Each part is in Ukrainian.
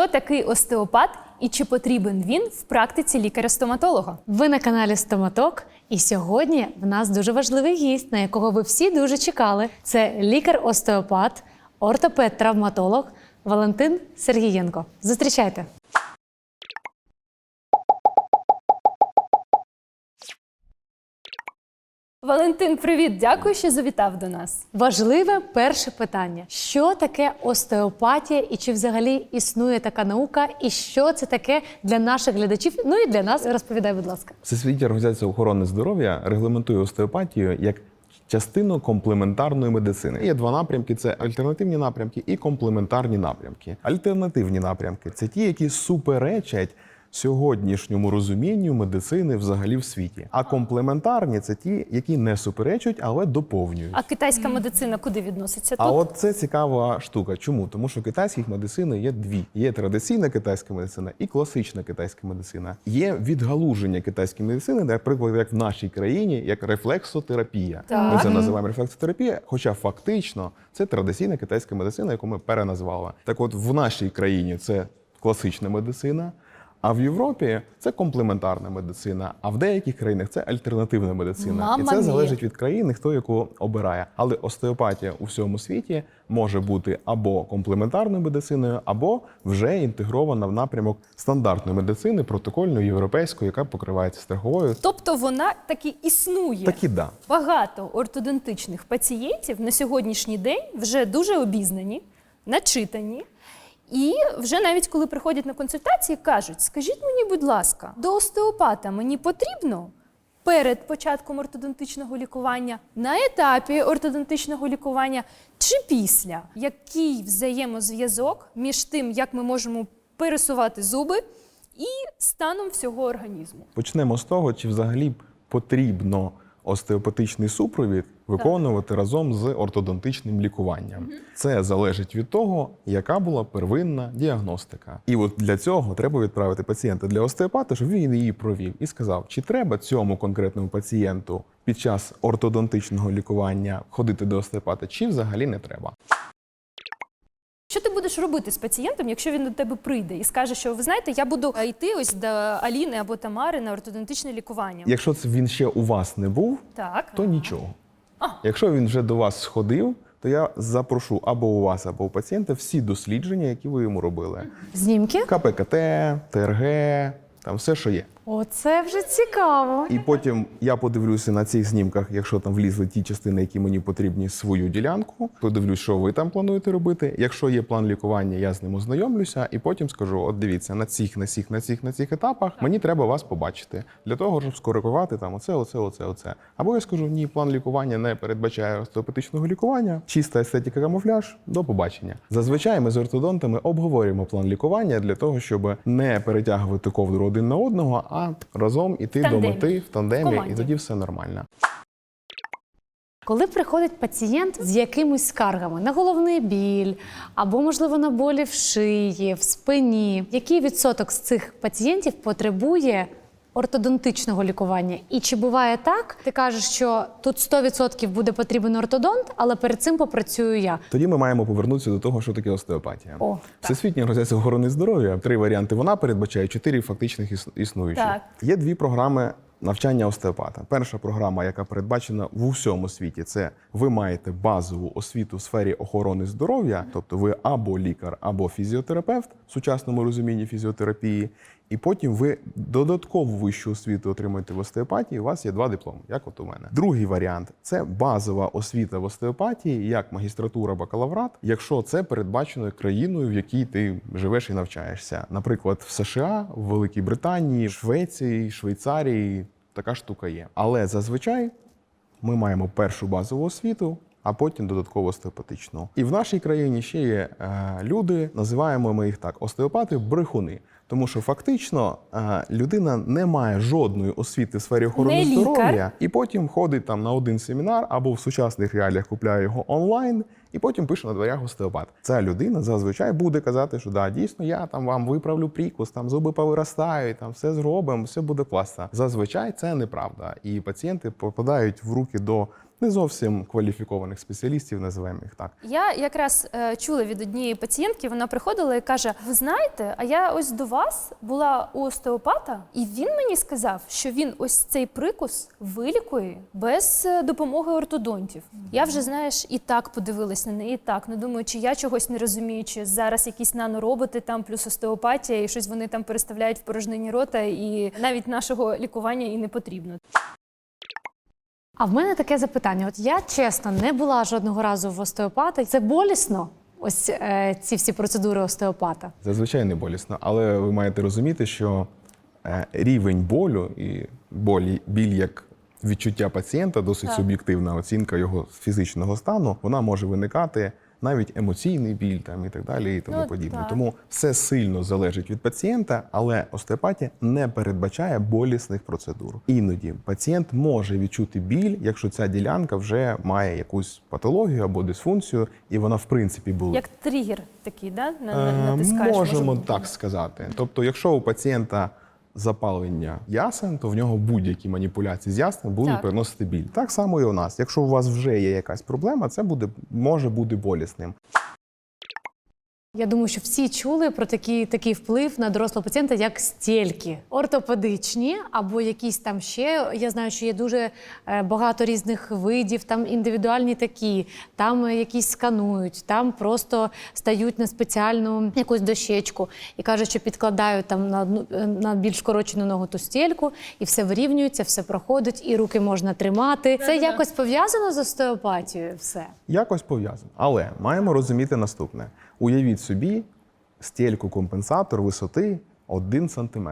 Хто такий остеопат і чи потрібен він в практиці лікаря-стоматолога? Ви на каналі Стоматок, і сьогодні в нас дуже важливий гість, на якого ви всі дуже чекали. Це лікар-остеопат, ортопед-травматолог Валентин Сергієнко. Зустрічайте! Валентин, привіт! Дякую, що завітав до нас. Важливе перше питання: що таке остеопатія, і чи взагалі існує така наука, і що це таке для наших глядачів? Ну і для нас розповідай, будь ласка. Всесвітня організація охорони здоров'я регламентує остеопатію як частину комплементарної медицини. Є два напрямки: це альтернативні напрямки і комплементарні напрямки. Альтернативні напрямки це ті, які суперечать. Сьогоднішньому розумінню медицини взагалі в світі. А комплементарні це ті, які не суперечать, але доповнюють. А китайська медицина куди відноситься? А Тут от це цікава штука. Чому? Тому що китайських медицин є дві: є традиційна китайська медицина і класична китайська медицина. Є відгалуження китайської медицини, наприклад, як в нашій країні, як рефлексотерапія. Так. Ми це називаємо рефлексотерапія, хоча фактично це традиційна китайська медицина, яку ми переназвали. Так, от в нашій країні це класична медицина. А в Європі це комплементарна медицина, а в деяких країнах це альтернативна медицина. Мамма і це залежить від країни, хто яку обирає. Але остеопатія у всьому світі може бути або комплементарною медициною, або вже інтегрована в напрямок стандартної медицини, протокольної європейської, яка покривається страховою. тобто вона таки існує. Так і да. Багато ортодонтичних пацієнтів на сьогоднішній день вже дуже обізнані, начитані. І вже навіть коли приходять на консультації, кажуть: скажіть мені, будь ласка, до остеопата мені потрібно перед початком ортодонтичного лікування, на етапі ортодонтичного лікування чи після? Який взаємозв'язок між тим, як ми можемо пересувати зуби, і станом всього організму? Почнемо з того, чи взагалі потрібно остеопатичний супровід виконувати разом з ортодонтичним лікуванням. Це залежить від того, яка була первинна діагностика. І от для цього треба відправити пацієнта для остеопата, щоб він її провів і сказав, чи треба цьому конкретному пацієнту під час ортодонтичного лікування ходити до остеопата, чи взагалі не треба. Що ти будеш робити з пацієнтом, якщо він до тебе прийде і скаже, що ви знаєте, я буду йти ось до Аліни або Тамари на ортодонтичне лікування? Якщо це він ще у вас не був, Так. то нічого. Якщо він вже до вас сходив, то я запрошу або у вас, або у пацієнта всі дослідження, які ви йому робили. Знімки? КПКТ, ТРГ, там все, що є. Оце вже цікаво. І потім я подивлюся на цих знімках, якщо там влізли ті частини, які мені потрібні, свою ділянку. Подивлюсь, що ви там плануєте робити. Якщо є план лікування, я з ним ознайомлюся, і потім скажу: от дивіться, на цих, на цих, на цих, на цих етапах мені треба вас побачити для того, щоб скоригувати там оце, оце, оце, оце. Або я скажу, ні, план лікування не передбачає остеопатичного лікування, чиста естетика камуфляж. До побачення. Зазвичай ми з ортодонтами обговорюємо план лікування для того, щоб не перетягувати ковдру один на одного, а разом іти до мети в В тандемі, команді. і тоді все нормально. Коли приходить пацієнт з якимись скаргами на головний біль або, можливо, на болі в шиї, в спині, який відсоток з цих пацієнтів потребує ортодонтичного лікування? І чи буває так? Ти кажеш, що тут 100% буде потрібен ортодонт, але перед цим попрацюю я. Тоді ми маємо повернутися до того, що таке остеопатія. О, Всесвітня організація охорони здоров'я три варіанти. Вона передбачає чотири фактичних іс- існуючих. Так. Є дві програми навчання остеопата. Перша програма, яка передбачена в усьому світі, це ви маєте базову освіту в сфері охорони здоров'я, тобто ви або лікар, або фізіотерапевт в сучасному розумінні фізіотерапії. І потім ви додаткову вищу освіту отримуєте в остеопатії. У вас є два дипломи, як от у мене. Другий варіант це базова освіта в остеопатії, як магістратура, бакалаврат, якщо це передбачено країною, в якій ти живеш і навчаєшся. Наприклад, в США, в Великій Британії, Швеції, Швейцарії така штука є. Але зазвичай ми маємо першу базову освіту, а потім додатково остеопатичну. І в нашій країні ще є е, люди, називаємо ми їх так: остеопати брехуни. Тому що фактично е, людина не має жодної освіти в сфері охорони здоров'я, і потім ходить там на один семінар або в сучасних реаліях купляє його онлайн, і потім пише на дверях остеопат. Ця людина зазвичай буде казати, що да, дійсно я там вам виправлю прикус, там зуби повиростають, там все зробимо, все буде класно. Зазвичай це неправда. І пацієнти попадають в руки до не зовсім кваліфікованих спеціалістів, називаємо їх так. Я якраз е, чула від однієї пацієнтки, вона приходила і каже: Ви знаєте, а я ось до вас була у остеопата, і він мені сказав, що він ось цей прикус вилікує без е, допомоги ортодонтів. Я вже знаєш і так подивилась на неї, і так. Ну думаю, чи я чогось не розумію, чи зараз якісь нанороботи там плюс остеопатія, і щось вони там переставляють в порожнині рота, і навіть нашого лікування і не потрібно. А в мене таке запитання: от я чесно не була жодного разу в остеопата. Це болісно? Ось е, ці всі процедури остеопата. Зазвичай не болісно, але ви маєте розуміти, що е, рівень болю і болі, біль як відчуття пацієнта, досить Так. суб'єктивна оцінка його фізичного стану, вона може виникати. Навіть емоційний біль там і так далі, і тому Ну, подібне. так. Тому все сильно залежить від пацієнта, але остеопатія не передбачає болісних процедур. Іноді пацієнт може відчути біль, якщо ця ділянка вже має якусь патологію або дисфункцію, і вона в принципі була Як тригер такий, да? Е, натискаєш. Можемо може, так сказати. Тобто, якщо у пацієнта запалення ясен, то в нього будь-які маніпуляції з ясним будуть Так. приносити біль. Так само і у нас. Якщо у вас вже є якась проблема, це буде може бути болісним. Я думаю, що всі чули про такий, такий вплив на дорослого пацієнта, як стільки ортопедичні або якісь там ще. Я знаю, що є дуже е, багато різних видів, там індивідуальні такі, там е, якісь сканують, там просто стають на спеціальну якусь дощечку і кажуть, що підкладають там на одну е, на більш скорочену ногу ту стільку, і все вирівнюється, все проходить, і руки можна тримати. Це якось пов'язано з остеопатією. Все. Якось пов'язано. Але маємо розуміти наступне: уявіть собі стільку компенсатор висоти 1 см.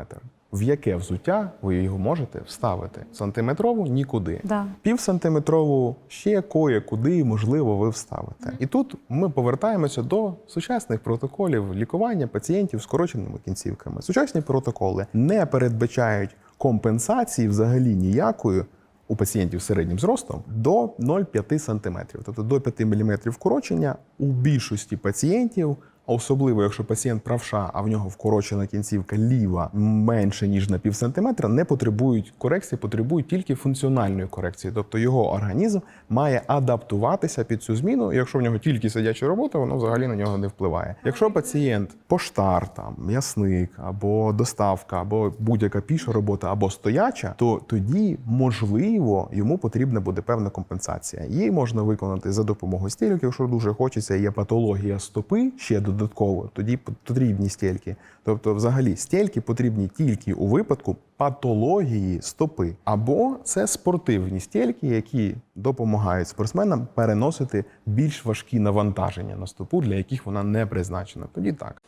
В яке взуття ви його можете вставити? Сантиметрову нікуди. Да. Півсантиметрову ще кое-куди, можливо, ви вставите. І тут ми повертаємося до сучасних протоколів лікування пацієнтів з скороченими кінцівками. Сучасні протоколи не передбачають компенсації взагалі ніякої у пацієнтів середнім зростом до 0,5 см, тобто до 5 мм вкорочення у більшості пацієнтів. А особливо, якщо пацієнт правша, а в нього вкорочена кінцівка ліва менше ніж на пів сантиметра, не потребують корекції, потребують тільки функціональної корекції. Тобто його організм має адаптуватися під цю зміну. І якщо в нього тільки сидяча робота, воно взагалі на нього не впливає. Якщо пацієнт поштар, там м'ясник або доставка, або будь-яка піша робота, або стояча, то тоді можливо йому потрібна буде певна компенсація. Її можна виконати за допомогою стільок, якщо дуже хочеться, є патологія стопи ще додатково, тоді потрібні стільки. Тобто, взагалі, стільки потрібні тільки у випадку патології стопи, або це спортивні стільки, які допомагають спортсменам переносити більш важкі навантаження на стопу, для яких вона не призначена. Тоді так.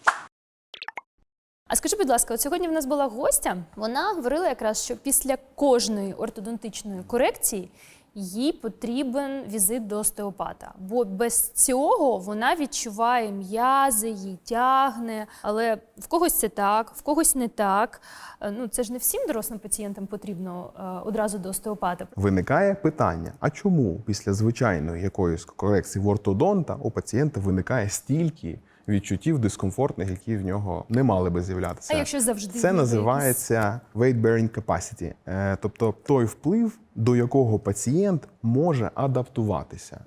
А скажи, будь ласка, от сьогодні в нас була гостя. Вона говорила якраз, що після кожної ортодонтичної корекції їй потрібен візит до остеопата. Бо без цього вона відчуває м'язи, їй тягне. Але в когось це так, в когось не так. Е, Ну це ж не всім дорослим пацієнтам потрібно е, одразу до остеопата. Виникає питання: а чому після звичайної якоїсь корекції в ортодонта у пацієнта виникає стільки відчуттів дискомфортних, які в нього не мали би з'являтися? А якщо завжди Це називається weight-bearing capacity, е, тобто той вплив, до якого пацієнт може адаптуватися.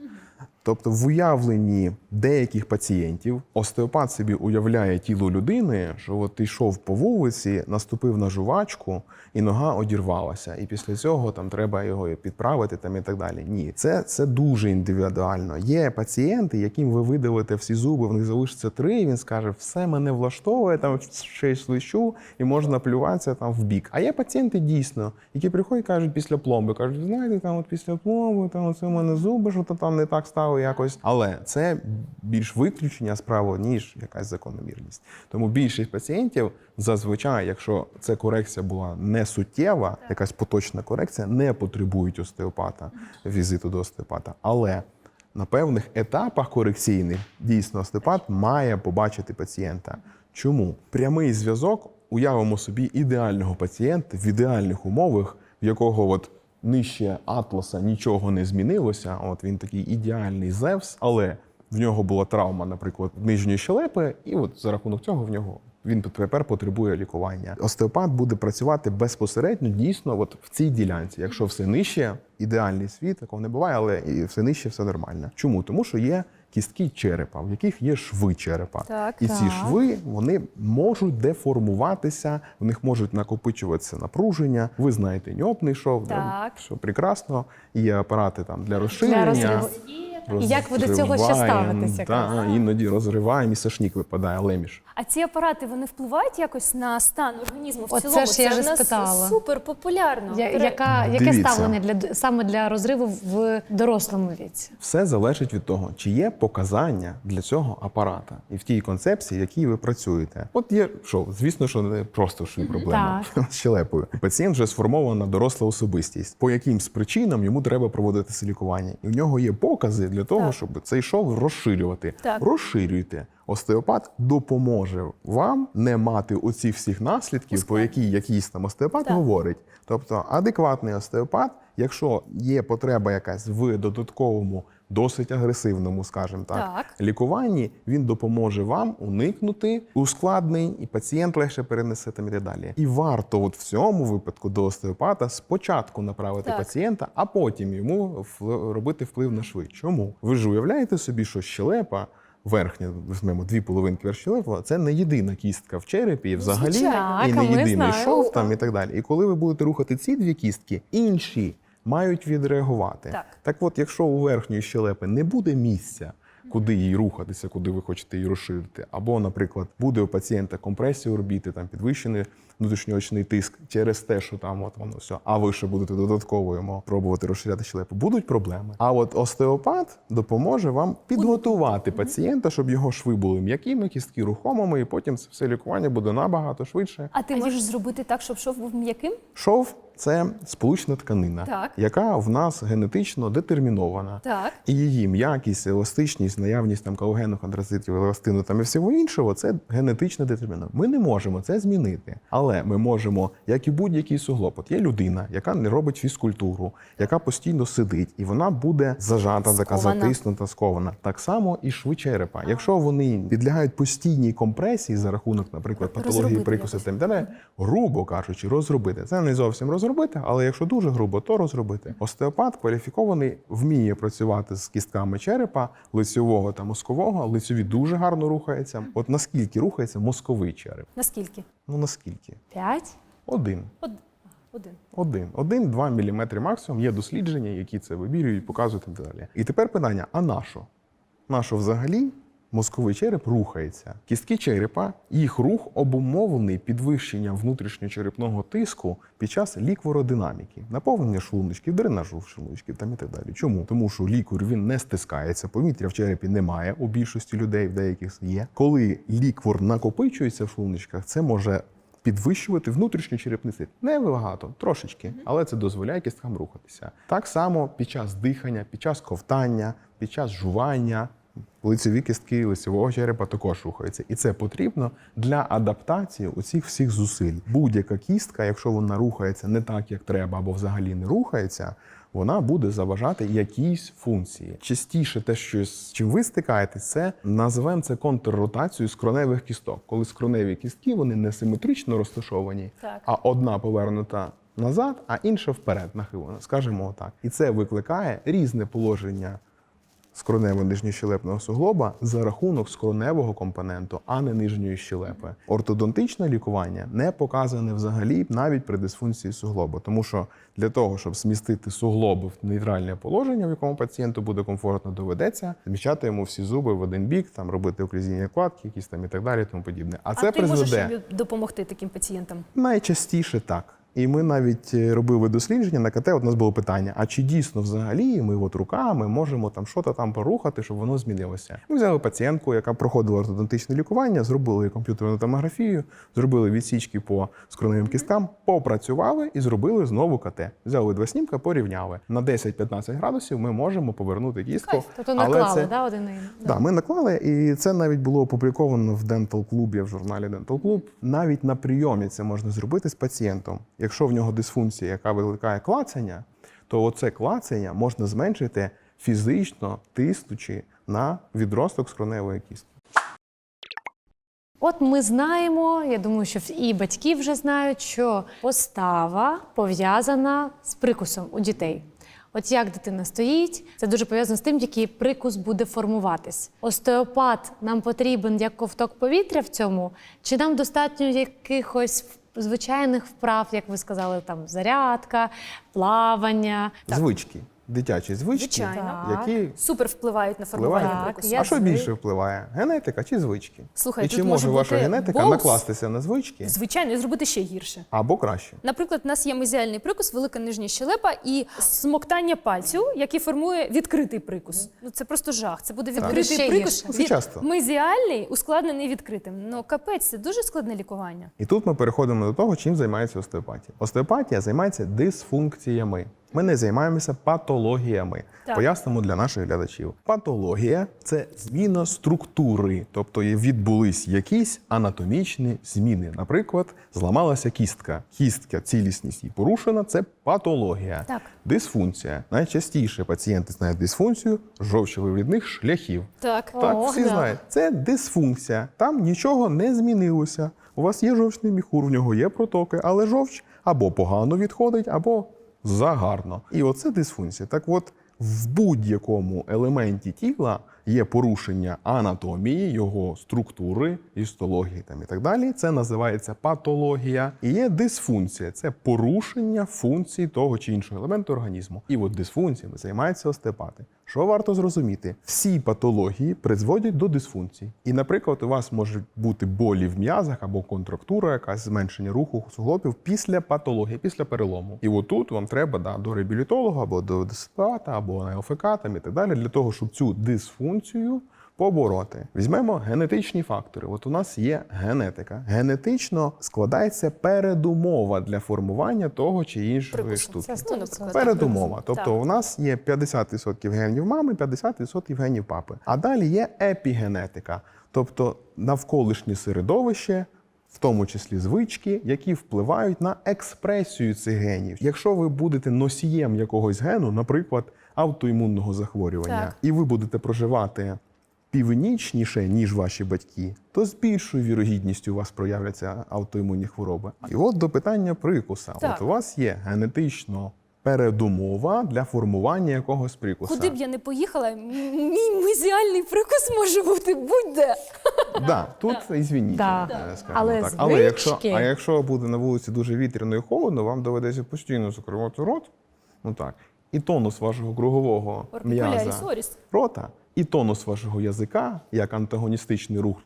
Тобто, в уявленні деяких пацієнтів остеопат собі уявляє тіло людини, що от ти йшов по вулиці, наступив на жувачку, і нога одірвалася. І після цього там треба його підправити там і так далі. Ні, це, це дуже індивідуально. Є пацієнти, яким ви видалите всі зуби, в них залишиться три. і Він скаже, все мене влаштовує, там ще свищу, і можна плюватися там в бік. А є пацієнти дійсно, які приходять, кажуть після пломби, кажуть, «Ви знаєте, там от після пломби, там оце у мене зуби, що то там не так стало якось. Але це більш виключення справи, ніж якась закономірність. Тому більшість пацієнтів зазвичай, якщо ця корекція була не суттєва, якась поточна корекція, не потребують остеопата, візиту до остеопата. Але на певних етапах корекційних дійсно остеопат має побачити пацієнта. Чому прямий зв'язок? Уявимо собі ідеального пацієнта в ідеальних умовах, в якого от нижче атласа нічого не змінилося. От він такий ідеальний Зевс, але в нього була травма, наприклад, нижньої щелепи, і от за рахунок цього в нього Він тепер потребує лікування. Остеопат буде працювати безпосередньо дійсно от в цій ділянці. Якщо все нижче, ідеальний світ, такого не буває, але і все нижче, все нормально. Чому? Тому що є кістки черепа, в яких є шви черепа. Так. І ці Так. шви вони можуть деформуватися, в них можуть накопичуватися напруження. Ви знаєте, ньопний шов, да? Так. що прекрасно. Є апарати там для розширення. розриву. І як ви до цього ще ставитеся, Та, іноді розриваємо, і сашнік випадає, леміш. А ці апарати вони впливають якось на стан організму в Оце цілому? ж я Це ж в нас спитала. супер популярно. Я, яка, яке Дивіться. ставлення для саме для розриву в дорослому віці? Все залежить від того, чи є показання для цього апарата і в тій концепції, в якій ви працюєте. От є що, звісно, що не просто шви проблема з щелепою. Пацієнт вже сформована доросла особистість. По якимсь причинам йому треба проводити лікування, і в нього є покази для того, Так. щоб цей шов розширювати. Так. Розширюйте. Остеопат допоможе вам не мати оцих всіх наслідків, по які якийсь там остеопат Так. говорить. Тобто адекватний остеопат, якщо є потреба якась в додатковому, досить агресивному, скажімо так, Так. лікуванні, він допоможе вам уникнути ускладнень, і пацієнт легше перенесе там і так далі. І варто от в цьому випадку до остеопата спочатку направити Так. пацієнта, а потім йому робити вплив на шви. Чому? Ви ж уявляєте собі, що щелепа. Верхня, візьмемо дві половинки верхщелепа, це не єдина кістка в черепі, і взагалі звичайно. і не ми єдиний знаємо. шов там і так далі. І коли ви будете рухати ці дві кістки, інші мають відреагувати. Так. так от, якщо у верхньої щелепи не буде місця, куди їй рухатися, куди ви хочете її розширити, або, наприклад, буде у пацієнта компресія орбіти, там підвищений внутрішньоочний тиск через те, що там от воно все, а ви ще будете додатково йому пробувати розширяти щелепу, будуть проблеми. А от остеопат допоможе вам підготувати пацієнта, щоб його шви були м'якими, кістки рухомими, і потім це все лікування буде набагато швидше. А ти можеш зробити так, щоб шов був м'яким? Шов це сполучна тканина, Так. яка в нас генетично детермінована. Так. І її м'якість, еластичність, наявність там колагену, контрацитів, еластину там і всього іншого це генетично детерміновано. Ми не можемо це змінити. Але ми можемо, як і будь-який суглоб, от є людина, яка не робить фізкультуру, яка постійно сидить, і вона буде зажата, така затиснута, скована. Так само і шви черепа. Якщо вони підлягають постійній компресії за рахунок, наприклад, патології та далі, грубо кажучи, розробити. Це не зовсім розробити, але якщо дуже грубо, то розробити. Остеопат кваліфікований, вміє працювати з кістками черепа, лицьового та мозкового. Лицьові дуже гарно рухаються. От наскільки рухається мозковий череп? Наскільки? Ну наскільки? П'ять? Один. Од... Один. Один, один-два міліметри максимум. Є дослідження, які це вибірюють, показують і так далі. І тепер питання: а на що? На що взагалі мозковий череп рухається? Кістки черепа, їх рух обумовлений підвищенням внутрішньочерепного тиску під час ліквородинаміки, наповнення шлуночків, дренажу шлуночків там і так далі. Чому? Тому що ліквор він не стискається, повітря в черепі немає у більшості людей, в деяких є. Коли ліквор накопичується в шлуночках, це може підвищувати внутрішній черепний тиск. Не багато, трошечки, але це дозволяє кісткам рухатися. Так само під час дихання, під час ковтання, під час жування. Лицеві кістки лицевого черепа також рухаються, і це потрібно для адаптації усіх всіх зусиль. Будь-яка кістка, якщо вона рухається не так, як треба, або взагалі не рухається, вона буде заважати якійсь функції. Частіше те, що з чим ви стикаєтесь, це називаємо це контрротацією скроневих кісток. Коли скроневі кістки вони не симетрично розташовані, Так. а одна повернута назад, а інша вперед нахилена, скажімо так. І це викликає різне положення скронево нижньощелепного суглоба за рахунок скроневого компоненту, а не нижньої щелепи. Ортодонтичне лікування не показане взагалі навіть при дисфункції суглоба, тому що для того, щоб змістити суглоби в нейтральне положення, в якому пацієнту буде комфортно, доведеться зміщати йому всі зуби в один бік, там робити оклюзійні вкладки, якісь там і так далі, тому подібне. А це а ти призведе можеш допомогти таким пацієнтам? Найчастіше так. І ми навіть е, робили дослідження на КТ. От у нас було питання: а чи дійсно взагалі ми от руками можемо там щось там порухати, щоб воно змінилося? Ми взяли пацієнтку, яка проходила ортодонтичне лікування, зробили комп'ютерну томографію, зробили відсічки по скроневим кісткам, попрацювали і зробили знову КТ. Взяли два снімка, порівняли на 10-15 градусів. Ми можемо повернути кістку. Тобто наклали, це- да, один один? Да, ми наклали, і це навіть було опубліковано в Dental Club, в журналі Dental Club. Навіть на прийомі це можна зробити з пацієнтом. Якщо в нього дисфункція, яка викликає клацання, то оце клацання можна зменшити фізично тиснучи на відросток скроневої кістки. От ми знаємо, я думаю, що і батьки вже знають, що постава пов'язана з прикусом у дітей. От як дитина стоїть, це дуже пов'язано з тим, який прикус буде формуватись. Остеопат нам потрібен як ковток повітря в цьому, чи нам достатньо якихось звичайних вправ, як ви сказали, там зарядка, плавання. Звички, дитячі звички, Звичайно. які Супер впливають на формування? Так, прикусу. я а що більше впливає? Генетика чи звички? Слухай, І тут чи може може ваша бути генетика both. накластися на звички Звичайно, і зробити ще гірше. або краще? Наприклад, у нас є мезіальний прикус, велика нижня щелепа і смоктання пальцю, який формує відкритий прикус. Ну це просто жах. Це буде відкритий Ще прикус. гірше. Це часто. Мезіальний ускладнений відкритим. Ну капець, це дуже складне лікування. І тут ми переходимо до того, чим займається остеопатія. Остеопатія займається дисфункціями. Ми не займаємося патологіями. Так. Пояснимо для наших глядачів. Патологія це зміна структури, тобто відбулись якісь анатомічні зміни. Наприклад, зламалася кістка. Кістка, цілісність її порушена це патологія. Так. Дисфункція. Найчастіше пацієнти знають дисфункцію жовчовивідних шляхів. Так. Так, О, всі да. знають. Це дисфункція. Там нічого не змінилося. У вас є жовчний міхур, в нього є протоки, але жовч або погано відходить, або загарно. І оце дисфункція. Так от, в будь-якому елементі тіла є порушення анатомії, його структури, істології там і так далі. Це називається патологія. І є дисфункція це порушення функцій того чи іншого елементу організму. І от дисфункціями займаються остеопати. Що варто зрозуміти? Всі патології призводять до дисфункцій. І, наприклад, у вас можуть бути болі в м'язах або контрактура, якась зменшення руху суглобів після патології, після перелому. І отут вам треба да, до реабілітолога або до остеопата, або там і так далі, для того, щоб цю дисфункцію побороти. Візьмемо генетичні фактори. От у нас є генетика. Генетично складається передумова для формування того чи іншої штуки. Ну, Передумова. так. Тобто у нас є 50% генів мами, 50% генів папи. А далі є епігенетика, тобто навколишнє середовище, в тому числі звички, які впливають на експресію цих генів. Якщо ви будете носієм якогось гену, наприклад, автоімунного захворювання, Так. і ви будете проживати північніше, ніж ваші батьки, то з більшою вірогідністю у вас проявляться автоімунні хвороби. І от до питання прикуса. Так. От у вас є генетично передумова для формування якогось прикуса. Куди б я не поїхала, мій мезіальний прикус може бути будь-де. Да, тут ізвініть, Да. е, скажімо Але так. Але якщо, а якщо буде на вулиці дуже вітряно і холодно, вам доведеться постійно закривати рот. Ну так. І тонус вашого кругового м'яза рота, і тонус вашого язика, як антагоністичний рух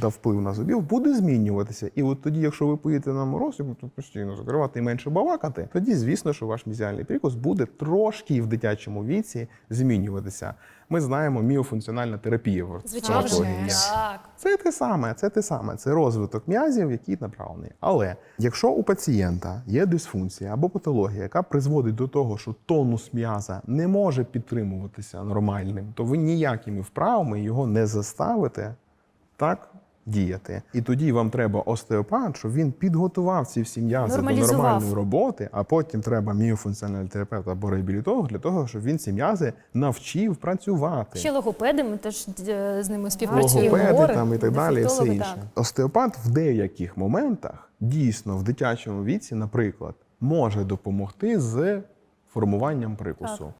та вплив на зубів, буде змінюватися. І от тоді, якщо ви поїдете на мороз і будете постійно закривати і менше балакати, тоді, звісно, що ваш мізіальний прикус буде трошки в дитячому віці змінюватися. Ми знаємо міофункціональна терапія в Звичайно. Так. Це те саме, це те саме. Це розвиток м'язів, який направлений. Але якщо у пацієнта є дисфункція або патологія, яка призводить до того, що тонус м'яза не може підтримуватися нормальним, то ви ніякими вправами його не заставите так діяти. І тоді вам треба остеопат, щоб він підготував ці всі м'язи до нормальної роботи, а потім треба міофункціональний терапевт або реабілітолог для того, щоб він ці м'язи навчив працювати Ще логопеди, ми теж е, з ними співпрацюємо. логопеди Гори, там і так далі, і все інше. так. Остеопат в деяких моментах дійсно в дитячому віці, наприклад, може допомогти з формуванням прикусу.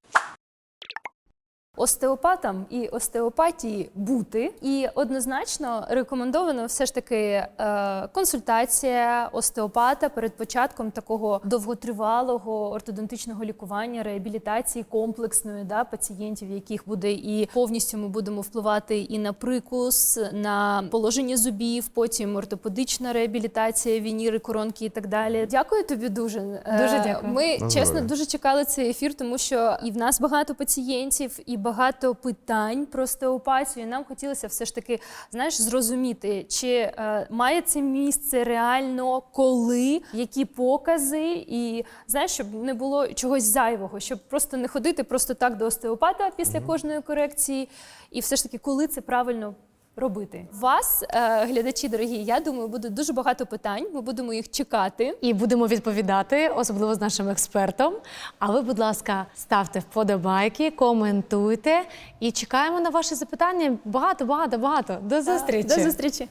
Остеопатам і остеопатії бути, і однозначно рекомендовано все ж таки е, консультація остеопата перед початком такого довготривалого ортодонтичного лікування, реабілітації комплексної да, пацієнтів, яких буде і повністю ми будемо впливати і на прикус, на положення зубів, потім ортопедична реабілітація, вініри, коронки і так далі. Дякую тобі дуже. Е, Дуже дякую. Ми На чесно дуже чекали цей ефір, тому що і в нас багато пацієнтів, і багато питань про стеопатію. І Нам хотілося все ж таки знаєш, зрозуміти, чи е, має це місце реально, коли, які покази, і знаєш, щоб не було чогось зайвого, щоб просто не ходити просто так до остеопата після кожної корекції, і все ж таки, коли це правильно. Робити вас, е, глядачі дорогі. Я думаю, буде дуже багато питань. Ми будемо їх чекати. І будемо відповідати, особливо з нашим експертом. А ви, будь ласка, ставте вподобайки, коментуйте і чекаємо на ваші запитання. Багато, багато, багато. До зустрічі. До зустрічі.